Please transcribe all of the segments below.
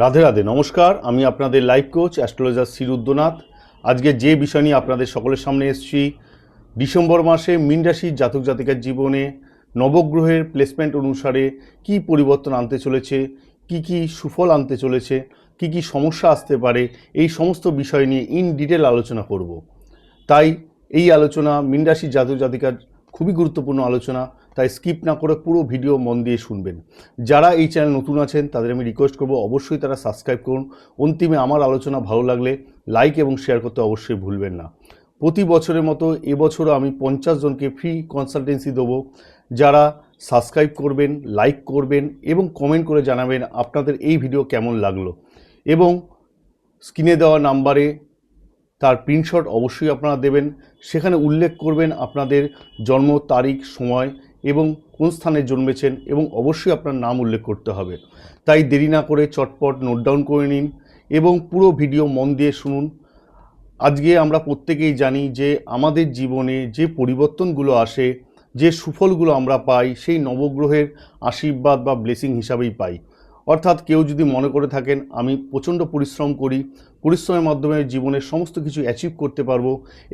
রাধে রাধে, নমস্কার। আমি আপনাদের লাইফ কোচ অ্যাস্ট্রোলজার শ্রীরুদ্রনাথ আজকে যে বিষয় নিয়ে আপনাদের সকলের সামনে এসেছি, ডিসেম্বর মাসে মীন রাশির জাতক জাতিকার জীবনে নবগ্রহের প্লেসমেন্ট অনুসারে কি পরিবর্তন আনতে চলেছে, কি কি সুফল আনতে চলেছে, কি কি সমস্যা আসতে পারে, এই সমস্ত বিষয় নিয়ে ইন ডিটেল আলোচনা করব। তাই এই আলোচনা মীন রাশির জাতক জাতিকার খুবই গুরুত্বপূর্ণ আলোচনা। তাই স্কিপ না করে পুরো ভিডিও মন দিয়ে শুনবেন। যারা এই চ্যানেল নতুন আছেন, তাদের আমি রিকোয়েস্ট করব অবশ্যই তারা সাবস্ক্রাইব করুন। অন্তিমে আমার আলোচনা ভালো লাগলে লাইক এবং শেয়ার করতে অবশ্যই ভুলবেন না। প্রতি বছরের মতো এবছরও আমি পঞ্চাশ জনকে ফ্রি কনসালটেন্সি দেবো। যারা সাবস্ক্রাইব করবেন লাইক করবেন এবং কমেন্ট করে জানাবেন আপনাদের এই ভিডিও কেমন লাগল। এবং স্ক্রিনে দেওয়া নাম্বারে তার প্রিন্টশট অবশ্যই আপনারা দেবেন। সেখানে উল্লেখ করবেন আপনাদের জন্ম, তারিখ, সময় এবং কোন স্থানে জন্মেছেন এবং অবশ্যই আপনার নাম উল্লেখ করতে হবে। তাই দেরি না করে চটপট নোট ডাউন করে নিন এবং পুরো ভিডিও মন দিয়ে শুনুন। আজকে আমরা প্রত্যেকেই জানি যে আমাদের জীবনে যে পরিবর্তনগুলো আসে, যে সুফলগুলো আমরা পাই, সেই নবগ্রহের আশীর্বাদ বা ব্লেসিং হিসাবেই পাই। অর্থাৎ কেউ যদি মনে করে থাকেন, আমি প্রচণ্ড পরিশ্রম করি, পরিশ্রমের মাধ্যমে জীবনের সমস্ত কিছু অ্যাচিভ করতে পারব,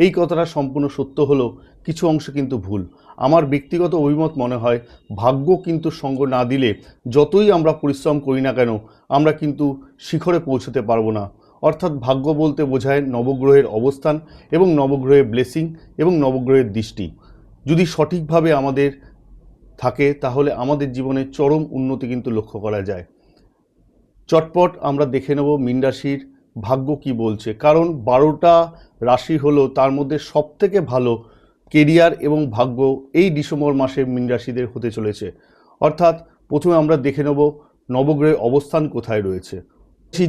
এই কথাটা সম্পূর্ণ সত্য হলেও কিছু অংশ কিন্তু ভুল। আমার ব্যক্তিগত অভিমত মনে হয়, ভাগ্য কিন্তু সঙ্গ না দিলে যতই আমরা পরিশ্রম করি না কেন, আমরা কিন্তু শিখরে পৌঁছতে পারব না। অর্থাৎ ভাগ্য বলতে বোঝায় নবগ্রহের অবস্থান এবং নবগ্রহের ব্লেসিং এবং নবগ্রহের দৃষ্টি। যদি সঠিকভাবে আমাদের থাকে, তাহলে আমাদের জীবনে চরম উন্নতি কিন্তু লক্ষ্য করা যায়। চটপট আমরা দেখে নেব মীন ভাগ্য কি বলছে। কারণ বারোটা রাশি হলো তার মধ্যে সবথেকে ভালো কেরিয়ার এবং ভাগ্য এই ডিসেম্বর মাসে মীন রাশিদের হতে চলেছে। অর্থাৎ প্রথমে আমরা দেখে নেব নবগ্রহের অবস্থান কোথায় রয়েছে।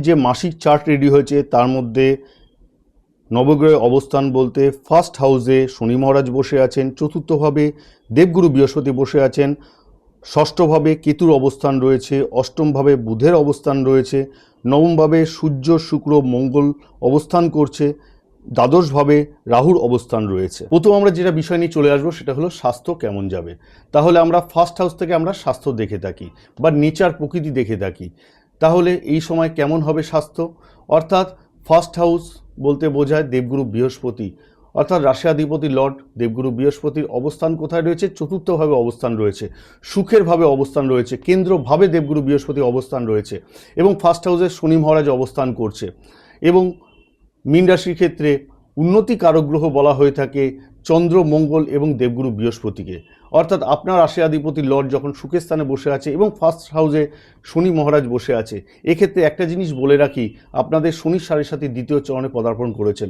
যে মাসিক চার্ট রেডি হয়েছে, তার মধ্যে নবগ্রহের অবস্থান বলতে ফার্স্ট হাউসে শনি মহারাজ বসে আছেন, চতুর্থভাবে দেবগুরু বৃহস্পতি বসে আছেন, ষষ্ঠভাবে কেতুর অবস্থান রয়েছে, অষ্টমভাবে বুধের অবস্থান রয়েছে, নবমভাবে সূর্য, শুক্র, মঙ্গল অবস্থান করছে দ্বাদশভাবে রাহুর অবস্থান রয়েছে। প্রথম আমরা যেটা বিষয় নিয়ে চলে আসব সেটা হলো স্বাস্থ্য কেমন যাবে। তাহলে আমরা ফার্স্ট হাউস থেকে আমরা স্বাস্থ্য দেখে থাকি বা নেচার প্রকৃতি দেখে থাকি। তাহলে এই সময় কেমন হবে স্বাস্থ্য? অর্থাৎ ফার্স্ট হাউস বলতে বোঝায় দেবগুরু বৃহস্পতি। অর্থাৎ রাশিয়াধিপতি লর্ড, দেবগুরু বৃহস্পতির অবস্থান কোথায় রয়েছে? চতুর্থভাবে অবস্থান রয়েছে। সুখেরভাবে অবস্থান রয়েছে। কেন্দ্রভাবে দেবগুরু বৃহস্পতি অবস্থান রয়েছে। এবং ফার্স্ট হাউসে শনি মহারাজ অবস্থান করছে। এবং মীন রাশির ক্ষেত্রে উন্নতি কারক গ্রহ বলা হয়ে থাকে চন্দ্র, মঙ্গল এবং দেবগুরু বৃহস্পতিকে। অর্থাৎ আপনার রাশিয়াধিপতি লর্ড যখন সুখের স্থানে বসে আছে এবং ফার্স্ট হাউসে শনি মহারাজ বসে আছে, এক্ষেত্রে একটা জিনিস বলে রাখি, আপনাদের শনির সাড়ে সাথে দ্বিতীয় চরণে পদার্পণ করেছেন।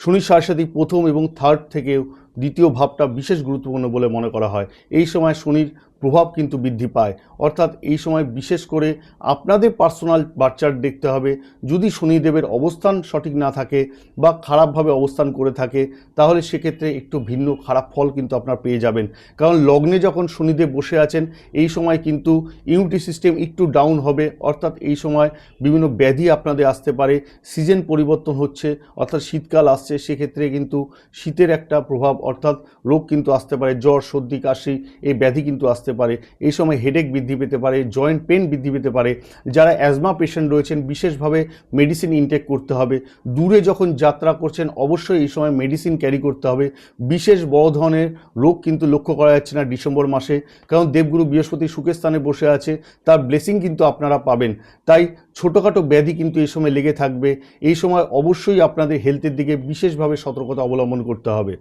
শনির সাথে প্রথম এবং থার্ড থেকেও দ্বিতীয় ভাবটা বিশেষ গুরুত্বপূর্ণ বলে মনে করা হয়। এই সময় শনির প্রভাব কিন্তু বৃদ্ধি পায়। অর্থাৎ এই সময় বিশেষ করে আপনাদের পার্সোনাল বাচ্চার দেখতে হবে। যদি শনিদেবের অবস্থান সঠিক না থাকে বা খারাপভাবে অবস্থান করে থাকে, তাহলে সেক্ষেত্রে একটু ভিন্ন খারাপ ফল কিন্তু আপনার পেয়ে যাবেন। কারণ লগ্নে যখন শনিদেব বসে আছেন, এই সময় কিন্তু ইমিউনিটি সিস্টেম একটু ডাউন হবে। অর্থাৎ এই সময় বিভিন্ন ব্যাধি আপনাদের আসতে পারে। সিজন পরিবর্তন হচ্ছে, অর্থাৎ শীতকাল আসছে, সেক্ষেত্রে কিন্তু শীতের একটা প্রভাব, অর্থাৎ রোগ কিন্তু আসতে পারে। জ্বর, সর্দি, কাশি, এই ব্যাধি কিন্তু আসতে পারে, এই সময় হেডেক বৃদ্ধি পেতে পারে জয়েন্ট পেন বৃদ্ধি পেতে পারে, যারা অ্যাজমা পেশেন্ট রয়েছেন বিশেষভাবে মেডিসিন ইনটেক করতে হবে, দূরে যখন যাত্রা করছেন অবশ্যই এই সময় মেডিসিন ক্যারি করতে হবে, বিশেষ বড় ধরনের রোগ কিন্তু লক্ষ্য করা যাচ্ছে না ডিসেম্বর মাসে, কারণ দেবগুরু বৃহস্পতি সুখের স্থানে বসে আছে, তার ব্লেসিং কিন্তু আপনারা পাবেন, তাই ছোটোখাটো ব্যাধি কিন্তু এই সময় লেগে থাকবে, এই সময় অবশ্যই আপনাদের হেলথের দিকে বিশেষভাবে সতর্কতা অবলম্বন করতে হবে।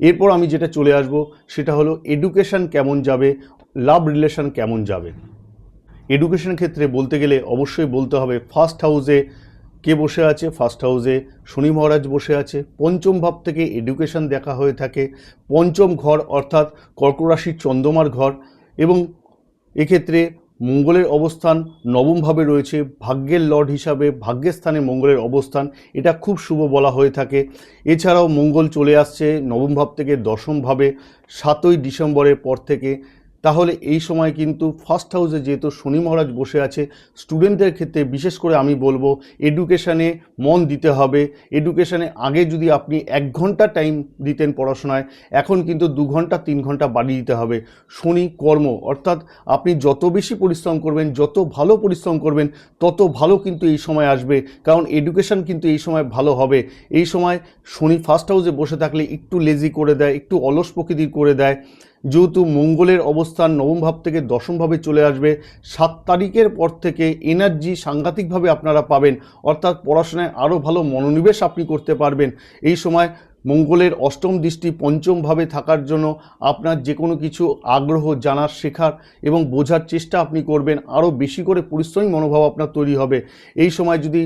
এরপর আমি যেটা চলে আসব, সেটা হলো এডুকেশন কেমন যাবে লাভ রিলেশন কেমন যাবে। এডুকেশন ক্ষেত্রে বলতে গেলে অবশ্যই বলতে হবে ফার্স্ট হাউসে কে বসে আছে? ফার্স্ট হাউসে শনি মহারাজ বসে আছে। পঞ্চম ভাব থেকে এডুকেশন দেখা হয়ে থাকে। পঞ্চম ঘর অর্থাৎ কর্করাশির চন্দ্রমার ঘর এবং এক্ষেত্রে মঙ্গলের অবস্থান নবমভাবে রয়েছে, ভাগ্যের লর্ড হিসাবে ভাগ্যের স্থানে মঙ্গলের অবস্থান, এটা খুব শুভ বলা হয়ে থাকে। এছাড়াও মঙ্গল চলে আসছে নবম ভাব থেকে দশমভাবে, সাতই ডিসেম্বরের পর থেকে তাহলে এই সময় কিন্তু ফার্স্ট হাউসে যেহেতু শনি মহারাজ বসে আছে স্টুডেন্টদের ক্ষেত্রে বিশেষ করে আমি বলব এডুকেশানে মন দিতে হবে। এডুকেশানে আগে যদি আপনি এক ঘণ্টা টাইম দিতেন পড়াশোনায়, এখন কিন্তু দু ঘণ্টা, তিন ঘণ্টা বাড়িয়ে দিতে হবে। শনি কর্ম, অর্থাৎ আপনি যত বেশি পরিশ্রম করবেন, যত ভালো পরিশ্রম করবেন, তত ভালো কিন্তু এই সময় আসবে। কারণ এডুকেশন কিন্তু এই সময় ভালো হবে। এই সময় শনি ফার্স্ট হাউসে বসে থাকলে একটু লেজি করে দেয়, একটু অলস প্রকৃতির করে দেয়। যেহেতু মঙ্গলের অবস্থান নবম ভাব থেকে দশম ভাবে চলে আসবে, সাত তারিখের পর থেকে এনার্জি সাংঘাতিকভাবে আপনারা পাবেন। অর্থাৎ পড়াশোনায় আরও ভালো মনোনিবেশ আপনি করতে পারবেন। এই সময় মঙ্গলের অষ্টম দৃষ্টি পঞ্চমভাবে থাকার জন্য আপনার যে কোনো কিছু আগ্রহ জানার শেখার এবং বোঝার চেষ্টা আপনি করবেন। আরও বেশি করে পরিশ্রমী মনোভাব আপনার তৈরি হবে। এই সময় যদি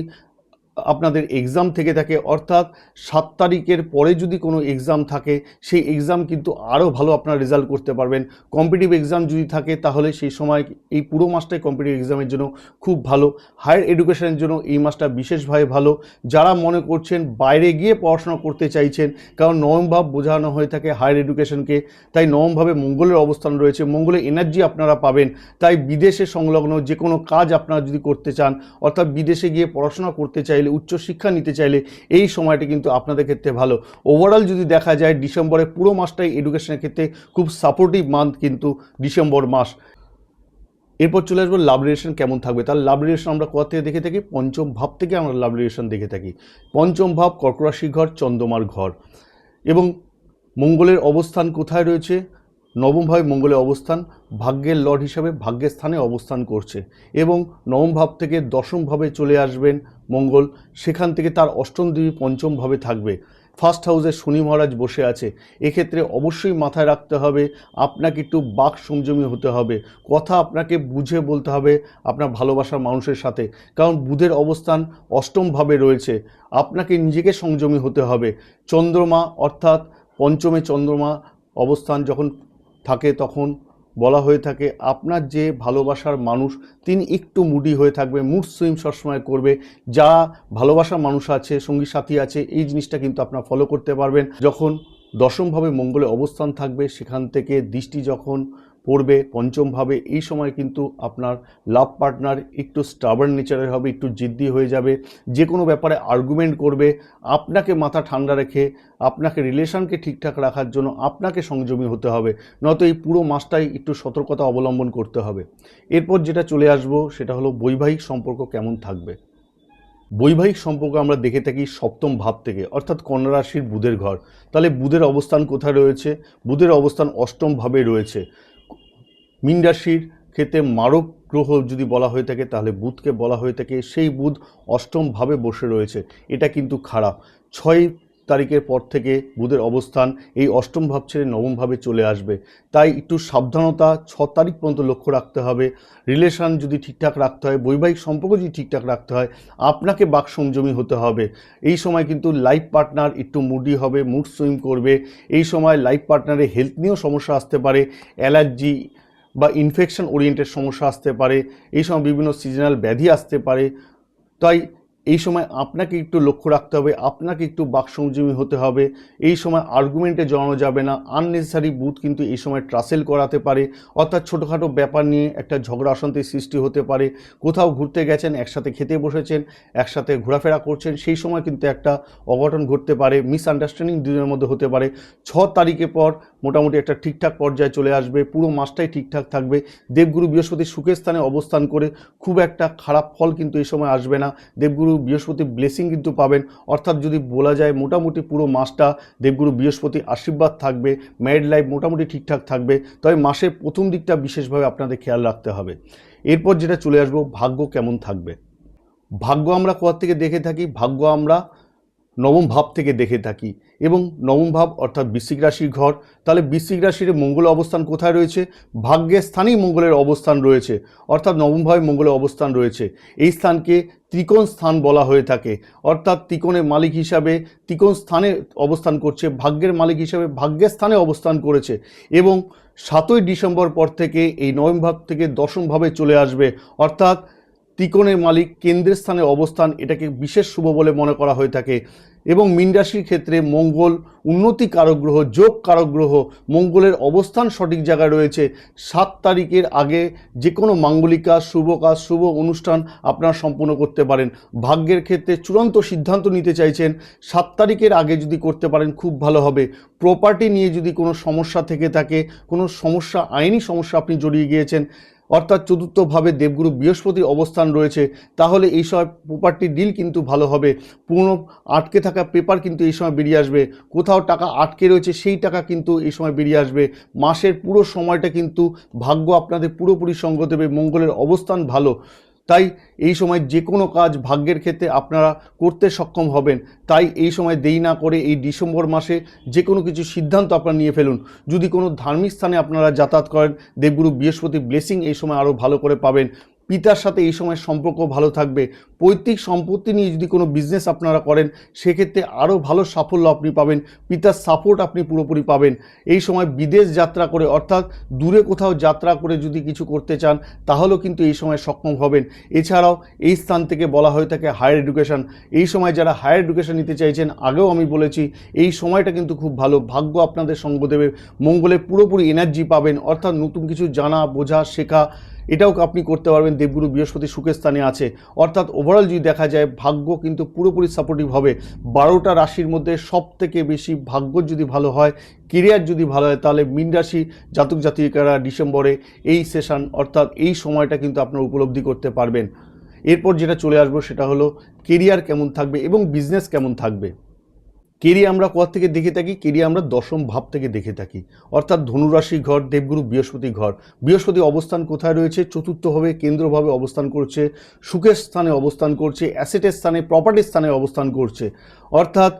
আপনাদের এক্সাম থেকে থাকে, অর্থাৎ সাত তারিখের পরে যদি কোনো এক্সাম থাকে, সেই এক্সাম কিন্তু আরও ভালো আপনার রেজাল্ট করতে পারবেন। কম্পিটিভ এক্সাম যদি থাকে, তাহলে সেই সময় এই পুরো মাসটাই কম্পিটিভ এক্সামের জন্য খুব ভালো। হায়ার এডুকেশনের জন্য এই মাসটা বিশেষভাবে ভালো। যারা মনে করছেন বাইরে গিয়ে পড়াশোনা করতে চাইছেন, কারণ নবম ভাব বোঝানো হয়ে থাকে হায়ার এডুকেশনকে তাই নবমভাবে মঙ্গলের অবস্থান রয়েছে। মঙ্গলের এনার্জি আপনারা পাবেন। তাই বিদেশে সংলগ্ন যে কোনো কাজ আপনারা যদি করতে চান, অর্থাৎ বিদেশে গিয়ে পড়াশোনা করতে চাইলে উচ্চশিক্ষা নিতে চাইলে এই সময়টা কিন্তু আপনাদের ক্ষেত্রে ভালো। ওভারঅল যদি দেখা যায়, ডিসেম্বরের পুরো মাসটাই এডুকেশনের ক্ষেত্রে খুব সাপোর্টিভ মান্থ কিন্তু ডিসেম্বর মাস। এরপর চলে আসব লাভ রিলেশন কেমন থাকবে? তার লাভ রিলেশন আমরা কোথা থেকে দেখে থাকি? পঞ্চম ভাব থেকে আমরা লাভ রিলেশন দেখে থাকি। পঞ্চম ভাব, কর্করাশি ঘর, চন্দ্রমার ঘর। এবং মঙ্গলের অবস্থান কোথায় রয়েছে? নবমভাবে মঙ্গলের অবস্থান, ভাগ্যের লর্ড হিসাবে ভাগ্যের স্থানে অবস্থান করছে এবং নবম ভাব থেকে দশম ভাবে চলে আসবেন মঙ্গল, সেখান থেকে তার অষ্টম দেবী পঞ্চম ভাবে থাকবে। ফার্স্ট হাউসে শনি মহারাজ বসে আছে, এক্ষেত্রে অবশ্যই মাথায় রাখতে হবে, আপনাকে একটু বাক সংযমী হতে হবে, কথা আপনাকে বুঝে বলতে হবে আপনার ভালোবাসার মানুষের সাথে, কারণ বুধের অবস্থান অষ্টমভাবে রয়েছে, আপনাকে নিজেকে সংযমী হতে হবে। চন্দ্রমা অর্থাৎ পঞ্চমে চন্দ্রমা অবস্থান যখন থাকে তখন বলা হয়ে থাকে, আপনার যে ভালোবাসার মানুষ, তিনি একটু মুডি হয়ে থাকবে, মুড সুইম সবসময় করবে। যা ভালোবাসার মানুষ আছে, সঙ্গী সাথী আছে, এই জিনিসটা কিন্তু আপনার ফলো করতে পারবেন। যখন দশমভাবে মঙ্গলে অবস্থান থাকবে, সেখান থেকে দৃষ্টি যখন পড়বে পঞ্চমভাবে এই সময় কিন্তু আপনার লাভ পার্টনার একটু স্টাবার্ন নেচারের হবে, একটু জিদ্দি হয়ে যাবে, যে কোনো ব্যাপারে আর্গুমেন্ট করবে, আপনাকে মাথা ঠান্ডা রেখে, আপনাকে রিলেশনকে ঠিকঠাক রাখার জন্য আপনাকে সংযমী হতে হবে, নয়তো এই পুরো মাসটাই একটু সতর্কতা অবলম্বন করতে হবে। এরপর যেটা চলে আসব, সেটা হলো বৈবাহিক সম্পর্ক কেমন থাকবে? বৈবাহিক সম্পর্ক আমরা দেখে থাকি সপ্তম ভাব থেকে, অর্থাৎ কন্যা রাশির বুধের ঘর। তাহলে বুধের অবস্থান কোথায় রয়েছে? বুধের অবস্থান অষ্টম ভাবে রয়েছে। মীন রাশির ক্ষেত্রে মারক গ্রহ যদি বলা হয়ে থাকে, তাহলে বুধকে বলা হয়ে থাকে। সেই বুধ অষ্টমভাবে বসে রয়েছে। এটা কিন্তু খারাপ। ছয় তারিখের পর থেকে বুধের অবস্থান এই অষ্টম ভাব ছেড়ে নবমভাবে চলে আসবে। তাই একটু সাবধানতা ছ তারিখ পর্যন্ত লক্ষ্য রাখতে হবে। রিলেশন যদি ঠিকঠাক রাখতে হয়, বৈবাহিক সম্পর্ক যদি ঠিকঠাক রাখতে হয়, আপনাকে বাক সংযমী হতে হবে। এই সময় কিন্তু লাইফ পার্টনার একটু মুডি হবে, মুড সুইম করবে। এই সময় লাইফ পার্টনারের হেলথ নিয়েও সমস্যা আসতে পারে। অ্যালার্জি বা ইনফেকশন ওরিয়েন্টেড সমস্যা আসতে পারে এই সময় বিভিন্ন সিজনাল ব্যাধি আসতে পারে। তাই এই সময় আপনাকে একটু লক্ষ্য রাখতে হবে, আপনাকে একটু বাকসংযমী হতে হবে, এই সময় আর্গুমেন্টে জড়ানো যাবে না আননেসেসারি বুথ কিন্তু এই সময় ট্রাসেল করাতে পারে, অর্থাৎ ছোটোখাটো ব্যাপার নিয়ে একটা ঝগড়া অশান্তির সৃষ্টি হতে পারে, কোথাও ঘুরতে গেছেন, একসাথে খেতে বসেছেন, একসাথে ঘোরাফেরা করছেন, সেই সময় কিন্তু একটা অঘটন ঘটতে পারে মিসআন্ডারস্ট্যান্ডিং দুজনের মধ্যে হতে পারে, ছ তারিখের পর মোটামুটি একটা ঠিকঠাক পর্যায়ে চলে আসবে, পুরো মাসটাই ঠিকঠাক থাকবে, দেবগুরু বৃহস্পতি সুখের স্থানে অবস্থান করে খুব একটা খারাপ ফল কিন্তু এই সময় আসবে না, দেবগুরু বৃহস্পতি ব্লেসিং কিন্তু পাবেন। অর্থাৎ যদি বলা যায় মোটামুটি পুরো মাসটা দেবগুরু বৃহস্পতি আশীর্বাদ থাকবে ম্যারিড লাইফ মোটামুটি ঠিকঠাক থাকবে, তবে মাসের প্রথম দিকটা বিশেষভাবে আপনাদের খেয়াল রাখতে হবে। এরপর যেটা চলে আসব, ভাগ্য কেমন থাকবে? ভাগ্য আমরা কোথা থেকে দেখে থাকি? ভাগ্য আমরা নবম ভাব থেকে দেখে থাকি। এবং নবম ভাব অর্থাৎ বৃশ্চিক রাশির ঘর, তাহলে বৃশ্চিক রাশির মঙ্গল অবস্থান কোথায় রয়েছে? ভাগ্যের স্থানেই মঙ্গলের অবস্থান রয়েছে। অর্থাৎ নবম ভাবে মঙ্গলের অবস্থান রয়েছে। এই স্থানকে ত্রিকোণ স্থান বলা হয়ে থাকে। অর্থাৎ ত্রিকোণের মালিক হিসাবে ত্রিকোণ স্থানে অবস্থান করছে, ভাগ্যের মালিক হিসাবে ভাগ্যের স্থানে অবস্থান করেছে। এবং সাতই ডিসেম্বর পর থেকে এই নবম ভাব থেকে দশম ভাবে চলে আসবে। অর্থাৎ ত্রিকোণের মালিক কেন্দ্রের স্থানে অবস্থান এটাকে বিশেষ শুভ বলে মনে করা হয়ে থাকে এবং মীন রাশির ক্ষেত্রে মঙ্গল উন্নতি কারক গ্রহ, যোগ কারক গ্রহ, মঙ্গলের অবস্থান সঠিক জায়গায় রয়েছে। সাত তারিখের আগে যে কোনো মাঙ্গলিক কাজ শুভ কাজ, শুভ অনুষ্ঠান আপনারা সম্পূর্ণ করতে পারেন। ভাগ্যের ক্ষেত্রে চূড়ান্ত সিদ্ধান্ত নিতে চাইছেন, সাত তারিখের আগে যদি করতে পারেন খুব ভালো হবে। প্রপার্টি নিয়ে যদি কোনো সমস্যা থেকে থাকে, কোনো সমস্যা, আইনি সমস্যা আপনি জড়িয়ে গিয়েছেন অর্থাৎ চতুর্থভাবে দেবগুরু বৃহস্পতির অবস্থান রয়েছে, তাহলে এই সময় প্রপার্টি ডিল কিন্তু ভালো হবে। পুরনো আটকে থাকা পেপার কিন্তু এই সময় বেরিয়ে আসবে। কোথাও টাকা আটকে রয়েছে, সেই টাকা কিন্তু এই সময় বেরিয়ে আসবে। মাসের পুরো সময়টা কিন্তু ভাগ্য আপনাদের পুরোপুরি সঙ্গ দেবে, মঙ্গলের অবস্থান ভালো। তাই এই সময় যে কোনো কাজ ভাগ্যের ক্ষেত্রে আপনারা করতে সক্ষম হবেন। তাই এই সময় দেরি না করে এই ডিসেম্বর মাসে যে কোনো কিছু সিদ্ধান্ত আপনারা নিয়ে ফেলুন। যদি কোনো ধার্মিক স্থানে আপনারা যাতায়াত করেন, দেবগুরু বৃহস্পতি ব্লেসিং এই সময় আরও ভালো করে পাবেন। পিতার সাথে এই সময় সম্পর্ক ভালো থাকবে, পৈতৃক সম্পত্তি নিয়ে যদি কোনো বিজনেস আপনারা করেন, সেক্ষেত্রে আরও ভালো সাফল্য আপনি পাবেন, পিতার সাপোর্ট আপনি পুরোপুরি পাবেন। এই সময় বিদেশ যাত্রা করে, অর্থাৎ দূরে কোথাও যাত্রা করে যদি কিছু করতে চান, তাহলেও কিন্তু এই সময় সক্ষম হবেন। এছাড়াও এই স্থান থেকে বলা হয়ে থাকে হায়ার এডুকেশন এই সময় যারা হায়ার এডুকেশন নিতে চাইছেন, আগেও আমি বলেছি, এই সময়টা কিন্তু খুব ভালো। ভাগ্য আপনাদের সঙ্গ দেবে। মঙ্গলে পুরোপুরি এনার্জি পাবেন, অর্থাৎ নতুন কিছু জানা, বোঝা, শেখা এটাও আপনি করতে পারবেন। দেবগুরু বৃহস্পতি সুখের স্থানে আছে। অর্থাৎ ওভারঅল যদি দেখা যায়, ভাগ্য কিন্তু পুরোপুরি সাপোর্টিভ হবে। বারোটা রাশির মধ্যে সব থেকে বেশি ভাগ্য যদি ভালো হয় কেরিয়ার যদি ভালো হয়, তাহলে মিন রাশি, জাতক জাতিকারা ডিসেম্বরে এই সেশন অর্থাৎ এই সময়টা কিন্তু আপনারা উপলব্ধি করতে পারবেন। এরপর যেটা চলে আসব সেটা হলো কেরিয়ার কেমন থাকবে এবং বিজনেস কেমন থাকবে। কেরিয়া আমরা কোথা থেকে দেখে থাকি? কেরিয়া আমরা দশম ভাব থেকে দেখে থাকি। অর্থাৎ ধনুরাশি ঘর, দেবগুরু বৃহস্পতি ঘর। বৃহস্পতি অবস্থান কোথায় রয়েছে? চতুর্থভাবে কেন্দ্রভাবে অবস্থান করছে, সুখের স্থানে অবস্থান করছে, অ্যাসেটের স্থানে, প্রপার্টির স্থানে অবস্থান করছে। অর্থাৎ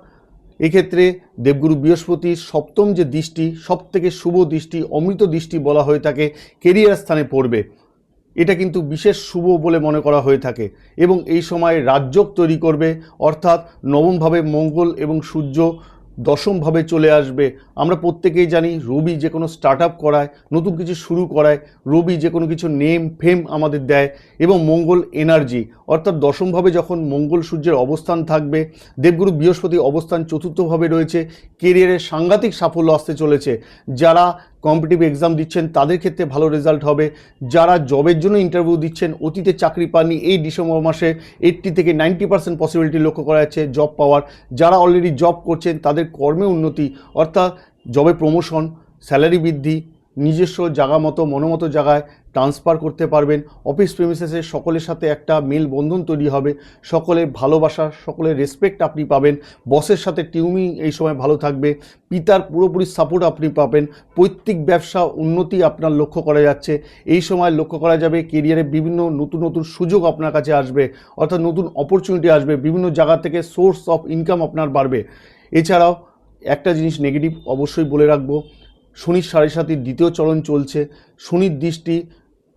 এক্ষেত্রে দেবগুরু বৃহস্পতির সপ্তম যে দৃষ্টি সব থেকে শুভ দৃষ্টি, অমৃত দৃষ্টি বলা হয়ে থাকে, কেরিয়ার স্থানে পড়বে। এটা কিন্তু বিশেষ শুভ বলে মনে করা হয়ে থাকে এবং এই সময় রাজযোগ তৈরি করবে, অর্থাৎ নবমভাবে মঙ্গল এবং সূর্য দশমভাবে চলে আসবে। আমরা প্রত্যেকেই জানি রবি যে কোনো স্টার্ট আপ করায়, নতুন কিছু শুরু করায়, রবি যে কোনো কিছু নেম ফেম আমাদের দেয় এবং মঙ্গল এনার্জি অর্থাৎ দশমভাবে যখন মঙ্গল সূর্যের অবস্থান থাকবে, দেবগুরু বৃহস্পতি অবস্থান চতুর্থভাবে রয়েছে কেরিয়ারের সাংঘাতিক সাফল্য আসতে চলেছে। যারা কম্পিটিভ এক্সাম দিচ্ছেন, তাদের ক্ষেত্রে ভালো রেজাল্ট হবে। যারা জবের জন্য ইন্টারভিউ দিচ্ছেন, অতীতে চাকরি পাননি, এই ডিসেম্বর মাসে এইটটি থেকে নাইনটি পার্সেন্ট পসিবিলিটি লক্ষ্য করা যাচ্ছে জব পাওয়ার। যারা অলরেডি জব করছেন, তাদের কর্মে উন্নতি, অর্থাৎ জবে প্রমোশন স্যালারি বৃদ্ধি নিজস্ব জায়গা মতো মনোমতো জায়গায় ট্রান্সফার করতে পারবেন। অফিস প্রেমিসেসে সকলের সাথে একটা মেল বন্ধন তৈরি হবে। সকলের ভালোবাসা, সকলের রেসপেক্ট আপনি পাবেন। বসের সাথে টিউমিং এই সময় ভালো থাকবে। পিতার পুরোপুরি সাপোর্ট আপনি পাবেন। পৈতৃক ব্যবসা উন্নতি আপনার লক্ষ্য করা যাচ্ছে। এই সময় লক্ষ্য করা যাবে কেরিয়ারে বিভিন্ন নতুন নতুন সুযোগ আপনার কাছে আসবে। অর্থাৎ নতুন অপরচুনিটি আসবে। বিভিন্ন জায়গা থেকে সোর্স অফ ইনকাম আপনার বাড়বে। এছাড়াও একটা জিনিস নেগেটিভ অবশ্যই বলে রাখব। শনির সাড়ে সাতির দ্বিতীয় চরণ চলছে। শনির দৃষ্টি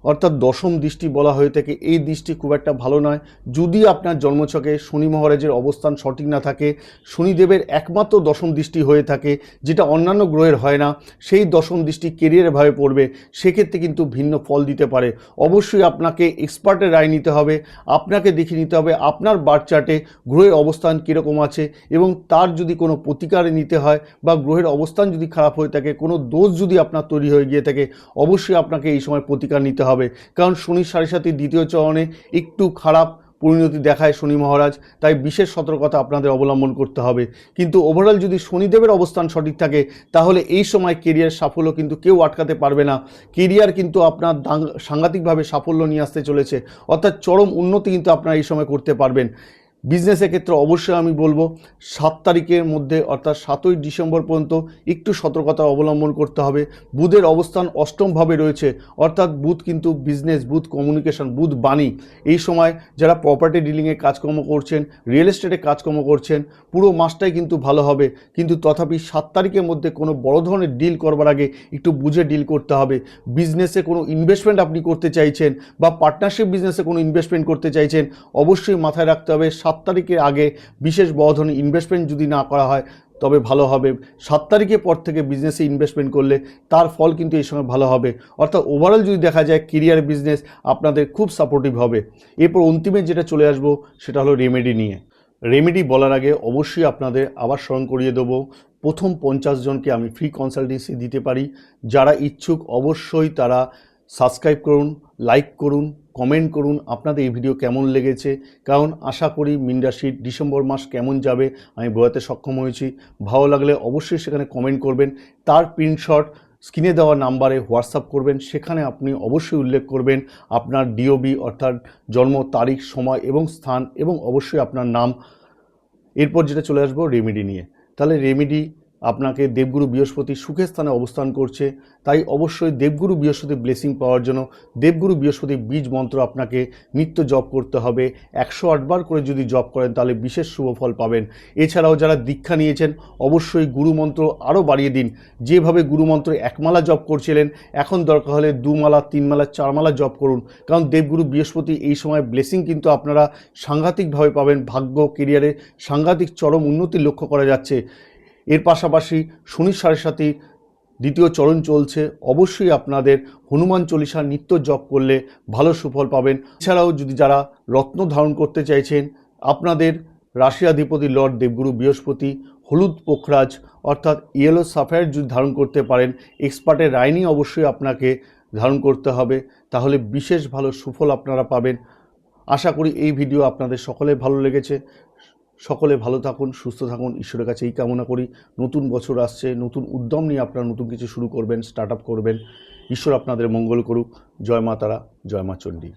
অর্থাৎ দশম দৃষ্টি বলা হয়ে থাকে, এই দৃষ্টি খুব একটা ভালো নয়। যদি আপনার জন্মছকে শনি মহারাজের অবস্থান সঠিক না থাকে, শনিদেবের একমাত্র দশম দৃষ্টি হয়ে থাকে, যেটা অন্যান্য গ্রহের হয় না, সেই দশম দৃষ্টি কেরিয়ারে ভাবে পড়বে, সেক্ষেত্রে কিন্তু ভিন্ন ফল দিতে পারে। অবশ্যই আপনাকে এক্সপার্টের রায় নিতে হবে, আপনাকে দেখে নিতে হবে আপনার বার্থ চার্টে গ্রহের অবস্থান কীরকম আছে এবং তার যদি কোনো প্রতিকার নিতে হয় বা গ্রহের অবস্থান যদি খারাপ হয়ে থাকে, কোনো দোষ যদি আপনার তৈরি হয়ে গিয়ে থাকে, অবশ্যই আপনাকে এই সময় প্রতিকার নিতে হবে। কারণ শনির সাড়ে সাথে দ্বিতীয় চরণে একটু খারাপ পরিণতি দেখায় শনি মহারাজ, তাই বিশেষ সতর্কতা আপনাদের অবলম্বন করতে হবে। কিন্তু ওভারঅল যদি শনিদেবের অবস্থান সঠিক থাকে, তাহলে এই সময় কেরিয়ার সাফল্য কিন্তু কেউ আটকাতে পারবে না। কেরিয়ার কিন্তু আপনার সাংঘাতিকভাবে সাফল্য নিয়ে আসতে চলেছে। অর্থাৎ চরম উন্নতি কিন্তু আপনারা এই সময় করতে পারবেন। বিজনেসের ক্ষেত্রে অবশ্যই আমি বলব, সাত তারিখের মধ্যে অর্থাৎ সাতই ডিসেম্বর পর্যন্ত একটু সতর্কতা অবলম্বন করতে হবে। বুধের অবস্থান অষ্টমভাবে রয়েছে, অর্থাৎ বুধ কিন্তু বিজনেস বুধ কমিউনিকেশন বুধ বাণী। এই সময় যারা প্রপার্টি ডিলিংয়ে কাজকর্ম করছেন রিয়েল এস্টেটে কাজকর্ম করছেন, পুরো মাসটাই কিন্তু ভালো হবে। কিন্তু তথাপি সাত তারিখের মধ্যে কোনো বড় ধরনের ডিল করবার আগে একটু বুঝে ডিল করতে হবে। বিজনেসে কোনো ইনভেস্টমেন্ট আপনি করতে চাইছেন বা পার্টনারশিপ বিজনেসে কোনো ইনভেস্টমেন্ট করতে চাইছেন, অবশ্যই মাথায় রাখতে হবে সাত তারিখের আগে বিশেষ বড় ধরনের ইনভেস্টমেন্ট যদি না করা হয়, তবে ভালো হবে। সাত তারিখের পর থেকে বিজনেসে ইনভেস্টমেন্ট করলে তার ফল কিন্তু এই সময় ভালো হবে। অর্থাৎ ওভারঅল যদি দেখা যায় কেরিয়ার বিজনেস আপনাদের খুব সাপোর্টিভ হবে। এরপর অন্তিমে যেটা চলে আসব, সেটা হলো রেমেডি নিয়ে। রেমেডি বলার আগে অবশ্যই আপনাদের আবার স্মরণ করিয়ে দেবো, প্রথম পঞ্চাশ জনকে আমি ফ্রি কনসালটেন্সি দিতে পারি। যারা ইচ্ছুক অবশ্যই তারা সাবস্ক্রাইব করুন। লাইক করুন কমেন্ট করুন আপনাদের এই ভিডিও কেমন লেগেছে। কারণ আশা করি মিন্ডাসির ডিসেম্বর মাস কেমন যাবে, আমি বোঝাতে সক্ষম হয়েছি। ভালো লাগলে অবশ্যই সেখানে কমেন্ট করবেন। তার প্রিন্টশট স্ক্রিনে দেওয়া নাম্বারে হোয়াটসঅ্যাপ করবেন। সেখানে আপনি অবশ্যই উল্লেখ করবেন আপনার ডিওবি অর্থাৎ জন্ম তারিখ, সময় এবং স্থান এবং অবশ্যই আপনার নাম। এরপর যেটা চলে আসব রেমেডি নিয়ে। তাহলে রেমেডি আপনাকে দেবগুরু বৃহস্পতি সুখের স্থানে অবস্থান করছে, তাই অবশ্যই দেবগুরু বৃহস্পতি ব্লেসিং পাওয়ার জন্য দেবগুরু বৃহস্পতি বীজ মন্ত্র আপনাকে নিত্য জপ করতে হবে। একশো আটবার করে যদি জপ করেন, তাহলে বিশেষ শুভ ফল পাবেন। এছাড়াও যারা দীক্ষা নিয়েছেন, অবশ্যই গুরু মন্ত্র আরও বাড়িয়ে দিন। যেভাবে গুরু মন্ত্র একমালা জপ করছিলেন, এখন দরকার হলে দুমালা তিনমালা চারমালা জপ করুন। কারণ দেবগুরু বৃহস্পতি এই সময় ব্লেসিং কিন্তু আপনারা সাংঘাতিকভাবে পাবেন। ভাগ্য কেরিয়ারে সাংঘাতিক চরম উন্নতি লক্ষ্য করা যাচ্ছে। এর পাশাপাশি শনি সাথে দ্বিতীয় চরণ চলছে। অবশ্যই আপনাদের হনুমান চল্লিশা নিত্য জপ করলে ভালো সুফল পাবেন। এছাড়াও যদি যারা রত্ন ধারণ করতে চাইছেন, আপনাদের রাশিয়াধিপতি লর্ড দেবগুরু বৃহস্পতি, হলুদ পোখরাজ অর্থাৎ ইয়েলো সাফায়ার যদি ধারণ করতে পারেন এক্সপার্টের রাইনি অবশ্যই আপনাকে ধারণ করতে হবে। তাহলে বিশেষ ভালো সুফল আপনারা পাবেন। আশা করি এই ভিডিও আপনাদের সকলে ভালো লেগেছে। সকলে ভালো থাকুন, সুস্থ থাকুন। ঈশ্বরের কাছে এই কামনা করি। নতুন বছর আসছে, নতুন উদ্যম নিয়ে আপনারা নতুন কিছু শুরু করবেন স্টার্ট আপ করবেন। ঈশ্বর আপনাদের মঙ্গল করুক। জয় মা তারা, জয় মা চণ্ডী।